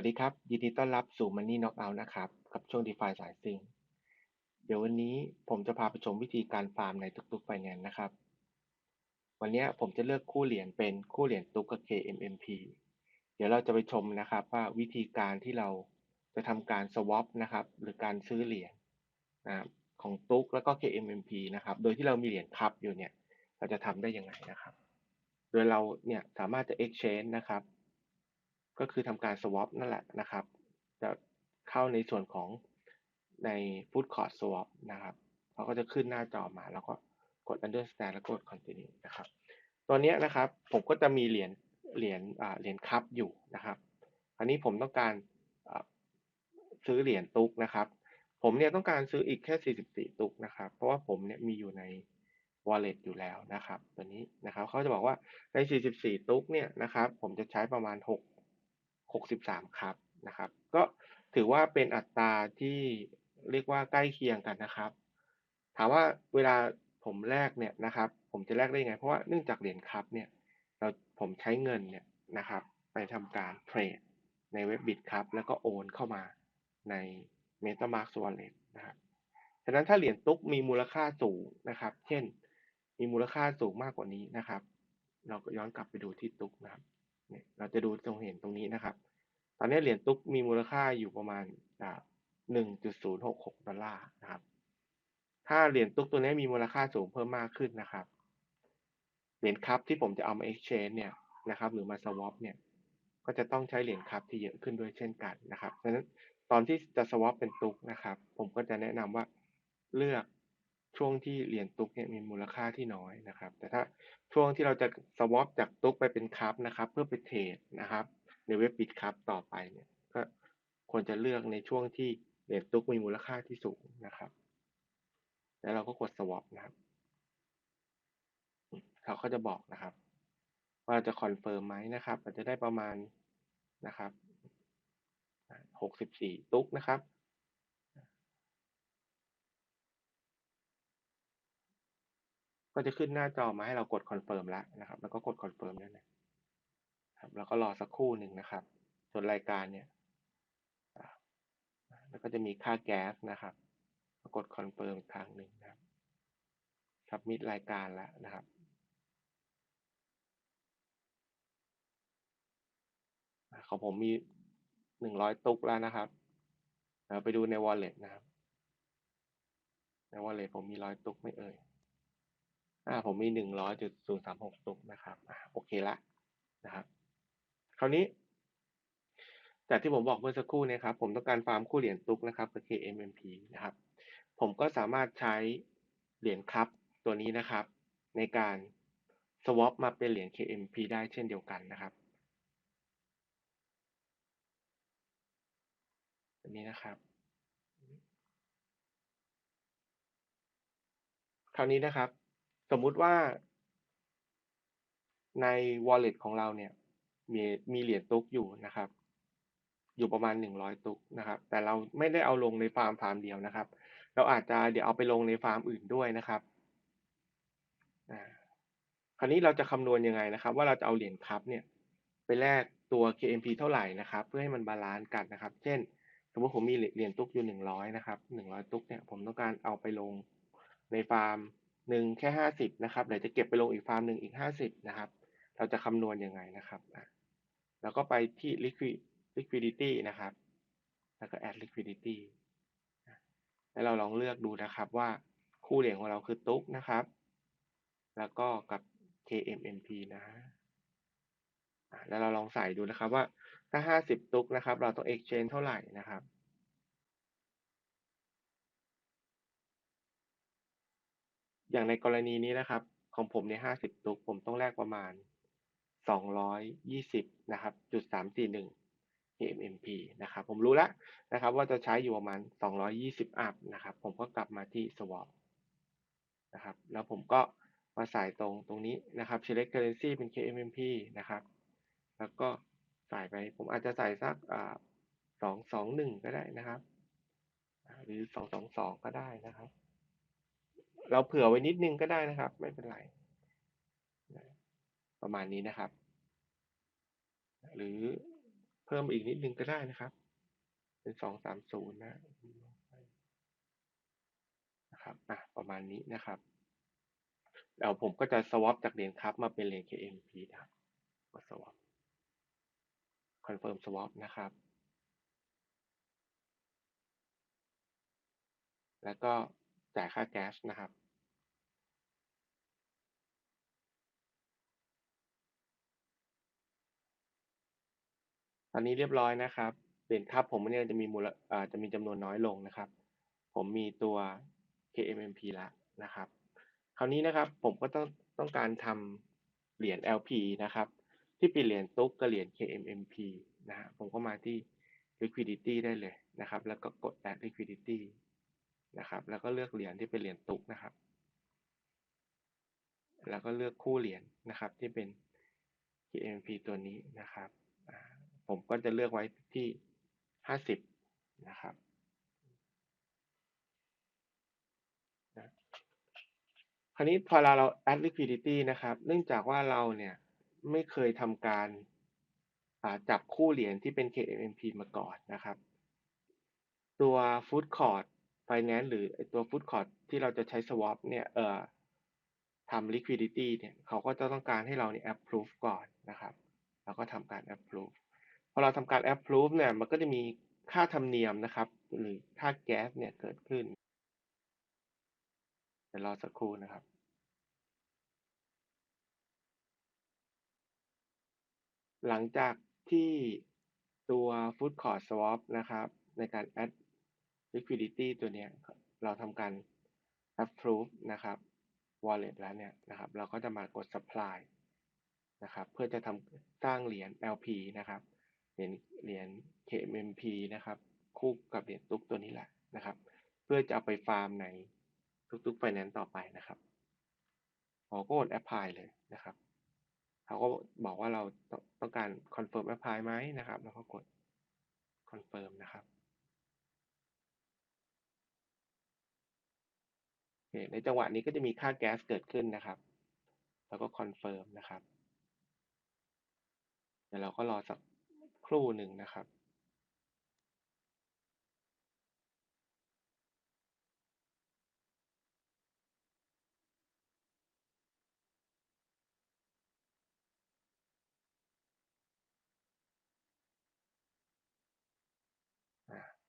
วัสดีครับ ยินดีต้อนรับสู่ Money Knockout นะครับ กับช่วง DeFi สายซิงเดี๋ยววันนี้ผมจะพาไปชมวิธีการฟาร์มในทุกๆไฟแนนซ์นะครับ วันนี้ผมจะเลือกคู่เหรียญเป็นคู่เหรียญตุกกับ KMMP เดี๋ยวเราจะไปชมนะครับว่าวิธีการที่เราจะทำการ swap นะครับ หรือการซื้อเหรียญนะครับของตุกแล้วก็ KMMP นะครับ โดยที่เรามีเหรียญคับอยู่เนี่ย เราจะทำได้ยังไงนะครับ โดยเราเนี่ยสามารถจะ exchange นะครับ ก็คือทำการ swap นั่นแหละนะครับ จะเข้าในส่วนของใน food court swap นะครับเขาก็จะขึ้นหน้าจอมา แล้วก็กด understand แล้วกด continue นะครับ ตัวนี้นะครับ ผมก็จะมีเหรียญเหรียญเหรียญคัพอยู่นะครับ อันนี้ผมต้องการซื้อเหรียญตุกนะครับ ผมเนี่ยต้องการซื้ออีกแค่ 44 ตุกนะครับ เพราะว่าผมเนี่ยมีอยู่ใน wallet อยู่แล้วนะครับ ตัวนี้นะครับเขาจะบอกว่าใน 44 ตุกเนี่ยนะครับ ผมจะใช้ประมาณ 6 63 ครับนะครับ ก็ถือว่าเป็นอัตราที่เรียกว่าใกล้เคียงกันนะครับ ถามว่าเวลาผมแลกเนี่ยนะครับ ผมจะแลกได้ยังไง เพราะว่าเนื่องจากเหรียญคัพเนี่ยเราผมใช้เงินเนี่ยนะครับ ไปทำการเทรดในเว็บบิตครับ แล้วก็โอนเข้ามาใน MetaMask Wallet นะครับฉะนั้นถ้าเหรียญตุ๊กมีมูลค่าสูงนะครับ เช่น มีมูลค่าสูงมากกว่านี้นะครับ เราก็ย้อนกลับไปดูที่ตุ๊กนะครับ เนี่ยเราจะดูตรงเห็นตรงนี้นะครับ ตอนนี้เหรียญตุ๊กมีมูลค่าอยู่ประมาณหนึ่งจุดศูนย์หกหกดอลลาร์นะครับ ถ้าเหรียญตุ๊กตัวนี้มีมูลค่าสูงเพิ่มมากขึ้นนะครับ เหรียญคัพที่ผมจะเอามา exchange เนี่ยนะครับ หรือมา swap เนี่ย ก็จะต้องใช้เหรียญคัพที่เยอะขึ้นด้วยเช่นกันนะครับดังนั้นตอนที่จะ swap เป็นตุ๊กนะครับ ผมก็จะแนะนำว่าเลือก ช่วงที่เหรียญตุ๊กเนี่ยมีมูลค่าที่น้อยนะครับ แต่ถ้าช่วงที่เราจะ swap จากตุ๊กไปเป็นคัพนะครับ เพื่อไปเทรดนะครับ ในเว็บบิตคัพต่อไปเนี่ยก็ควรจะเลือกในช่วงที่เหรียญตุ๊กมีมูลค่าที่สูงนะครับ แล้วเราก็กด swap นะครับเขาก็จะบอกนะครับ ว่าจะคอนเฟิร์มไหมนะครับอาจจะได้ประมาณนะครับหกสิบสี่ตุ๊กนะครับ ก็จะขึ้นหน้าจอมาให้เรากดคอนเฟิร์มแล้วนะครับ แล้วก็กดคอนเฟิร์มได้เลยครับ แล้วก็รอสักครู่หนึ่งนะครับ ส่วนรายการเนี่ยแล้วก็จะมีค่าแก๊สนะครับกดคอนเฟิร์มอีกครั้งหนึ่งนะครับสับมิดรายการแล้วนะครับของผมมีหนึ่งร้อยตุกแล้วนะครับเราไปดูใน wallet นะครับ ใน wallet ผมมีร้อยตุกไม่เอ่ย อ่าผมมีหนึ่งร้อยจุดศูนย์สามหกตุกนะครับอ่าโอเคละนะครับ คราวนี้ จากที่ผมบอกเมื่อสักครู่นี้ครับ ผมต้องการฟาร์มคู่เหรียญตุกนะครับกับ KMMP นะครับ ผมก็สามารถใช้เหรียญครับตัวนี้นะครับ ในการ swap มาเป็นเหรียญ KMP ได้เช่นเดียวกันนะครับันนี้นะครับ คราวนี้นะครับ สมมุติว่าใน wallet ของเราเนี่ย มีมีเหรียญตุกอยู่นะครับ อยู่ประมาณหนึ่งร้อยตุกนะครับ แต่เราไม่ได้เอาลงในฟาร์มฟาร์มเดียวนะครับ เราอาจจะเดี๋ยวเอาไปลงในฟาร์มอื่นด้วยนะครับคราวนี้เราจะคำนวณยังไงนะครับ ว่าเราจะเอาเหรียญครับเนี่ยไปแลกตัว KMP เท่าไหร่นะครับ เพื่อให้มันบาลานซ์กันนะครับ เช่น สมมติผมมีเหรียญตุกอยู่หนึ่งร้อยนะครับหนึ่งร้อยตุกเนี่ยผมต้องการเอาไปลงในฟาร์ม หนึ่งแค่ห้าสิบนะครับเดี๋ยวจะเก็บไปลงอีกฟาร์มหนึ่งอีกห้าสิบนะครับ เราจะคำนวณยังไงนะครับแล้วก็ไปที่ liquid liquidity นะครับ แล้วก็ add liquidity แล้วเราลองเลือกดูนะครับว่าคู่เหรียญของเราคือตุ๊กนะครับ แล้วก็กับ KMNP นะแล้วเราลองใส่ดูนะครับว่าถ้าห้าสิบตุ๊กนะครับ เราต้อง exchange เท่าไหร่นะครับ อย่างในกรณีนี้นะครับ ของผมในห้าสิบตุกผมต้องแลกประมาณสองร้อยยี่สิบนะครับจุดสามสี่หนึ่ง KMMP นะครับ ผมรู้แล้วนะครับ ว่าจะใช้อยู่ประมาณสองร้อยยี่สิบอัพนะครับ ผมก็กลับมาที่ swap นะครับ แล้วผมก็มาใส่ตรงตรงนี้นะครับ select currency เป็น KMMP นะครับ แล้วก็ใส่ไป ผมอาจจะใส่สักสองสองหนึ่งก็ได้นะครับ หรือสองสองสองก็ได้นะครับ เราเผื่อไว้นิดนึงก็ได้นะครับ ไม่เป็นไร ประมาณนี้นะครับ หรือเพิ่มอีกนิดนึงก็ได้นะครับ เป็นสองสามศูนย์นะนะครับอะประมาณนี้นะครับเดี๋ยวผมก็จะ swap จากเหรียญครับมาเป็นเหรียญ KMP นะครับกด swap confirm swap นะครับ แล้วก็ จ่ายค่าแก๊สนะครับตอนนี้เรียบร้อยนะครับเหรียญครับผมเนี่ยจะมีมูลอ่าจะมีจำนวนน้อยลงนะครับ ผมมีตัว KMMP แล้วนะครับ คราวนี้นะครับผมก็ต้องต้องการทำเหรียญ LP นะครับ ที่เป็นเหรียญตุ๊กกับเหรียญ KMMP นะฮะผมก็มาที่ liquidity ได้เลยนะครับ แล้วก็กด add liquidity นะครับ แล้วก็เลือกเหรียญที่เป็นเหรียญตุกนะครับ แล้วก็เลือกคู่เหรียญนะครับ ที่เป็น KMP ตัวนี้นะครับ ผมก็จะเลือกไว้ที่ห้าสิบนะครับคราวนี้พอเราเรา add liquidity นะครับ เนื่องจากว่าเราเนี่ยไม่เคยทำการจับคู่เหรียญที่เป็น KMP มาก่อนนะครับ ตัว Food Court Finance หรือตัว Food Court ที่เราจะใช้ swap เนี่ยเอ่อทำ liquidity เนี่ยเขาก็จะต้องการให้เราเนี่ย approve ก่อนนะครับ แล้วก็ทำการ approve พอเราทำการ approve เนี่ยมันก็จะมีค่าธรรมเนียมนะครับ หรือค่าแก๊สเนี่ยเกิดขึ้นเดี๋ยวรอสักครู่นะครับหลังจากที่ตัว Food Court Swap นะครับ ในการ add liquidity ตัวนี้เราทำการ approve นะครับ wallet แล้วเนี่ยนะครับ เราก็จะมากด supply นะครับ เพื่อจะทำสร้างเหรียญ LP นะครับ เหรียญเหรียญ KMP นะครับ คู่กับเหรียญตุกตัวนี้แหละนะครับ เพื่อจะเอาไปฟาร์มในทุกๆไฟแนนซ์ต่อไปนะครับเราก็กด apply เลยนะครับเขาก็บอกว่าเราต้องการ confirm apply ไหมนะครับ แล้วก็กด confirm นะครับ ในจังหวะนี้ก็จะมีค่าแก๊สเกิดขึ้นนะครับ แล้วก็คอนเฟิร์มนะครับ เดี๋ยวเราก็รอสักครู่หนึ่งนะครับ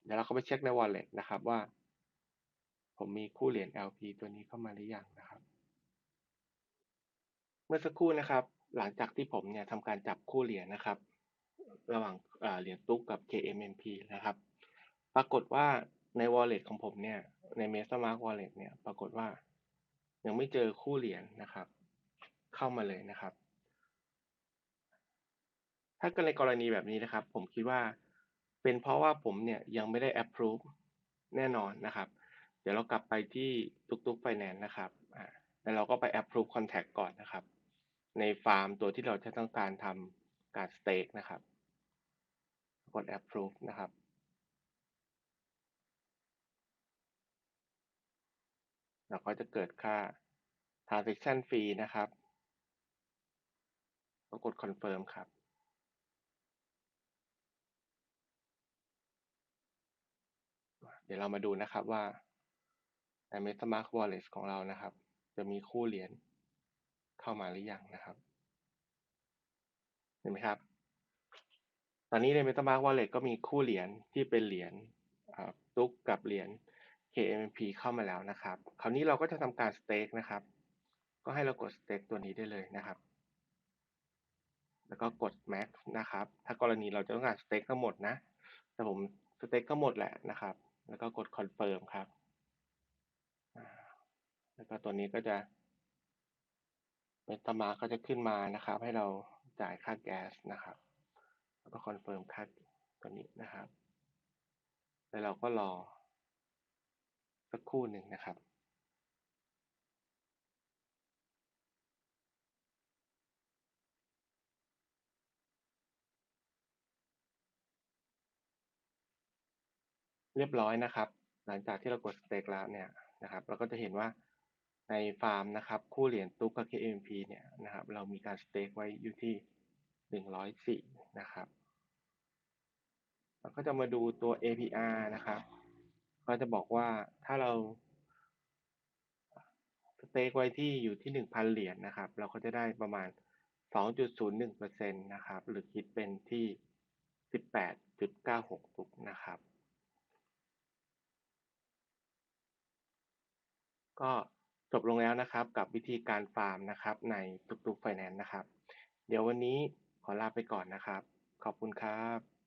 เดี๋ยวเราก็ไปเช็คใน wallet นะครับว่า ผมมีคู่เหรียญ LP ตัวนี้เข้ามาหรือยังนะครับ เมื่อสักครู่นะครับ หลังจากที่ผมเนี่ยทำการจับคู่เหรียญนะครับ ระหว่างเหรียญตุ๊กกับ KMMP นะครับ ปรากฏว่าใน wallet ของผมเนี่ย ใน MetaMask wallet เนี่ย ปรากฏว่า ยังไม่เจอคู่เหรียญนะครับ เข้ามาเลยนะครับ ถ้าเกิดในกรณีแบบนี้นะครับ ผมคิดว่าเป็นเพราะว่าผมเนี่ยยังไม่ได้ approve แน่นอนนะครับ เดี๋ยวเรากลับไปที่ตุกตุกไฟแนนซ์นะครับอ่าแล้วเราก็ไป approve contact ก่อนนะครับ ในฟาร์มตัวที่เราจะต้องการทำการ stake นะครับ กด approve นะครับเราก็จะเกิดค่า transaction fee นะครับก็กด confirm ครับ เดี๋ยวเรามาดูนะครับว่า ใน MetaMask Wallet ของเรานะครับ จะมีคู่เหรียญเข้ามาหรือยังนะครับ เห็นไหมครับ ตอนนี้ใน MetaMask Wallet ก็มีคู่เหรียญที่เป็นเหรียญตุ๊กกับเหรียญ KMP เข้ามาแล้วนะครับ คราวนี้เราก็จะทำการสเต็กนะครับ ก็ให้เรากดสเต็กตัวนี้ได้เลยนะครับ แล้วก็กด Max นะครับ ถ้ากรณีเราจะต้องการสเต็กทั้งหมดนะ แต่ผมสเต็กก็หมดแหละนะครับ แล้วก็กดคอนเฟิร์มครับ แล้วก็ตัวนี้ก็จะเมตามาก็จะขึ้นมานะครับ ให้เราจ่ายค่าแก๊สนะครับ แล้วก็คอนเฟิร์มค่าตัวนี้นะครับ แล้วเราก็รอสักครู่หนึ่งนะครับเรียบร้อยนะครับ หลังจากที่เรากดสเต็กแล้วเนี่ยนะครับ เราก็จะเห็นว่า ในฟาร์มนะครับคู่เหรียญตุ๊กกับ KMP เนี่ยนะครับเรามีการสเต็กไว้อยู่ที่หนึ่งร้อยสี่นะครับเราก็จะมาดูตัว APR นะครับก็จะบอกว่าถ้าเราสเต็กไว้ที่อยู่ที่ 1,000 เหรียญนะครับ เราก็จะได้ประมาณ 2.01%นะครับ หรือคิดเป็นที่ 18.96 ตุกนะครับ ก็ จบลงแล้วนะครับกับวิธีการฟาร์มนะครับ ในตุกตุกไฟแนนซ์นะครับ เดี๋ยววันนี้ขอลาไปก่อนนะครับ ขอบคุณครับ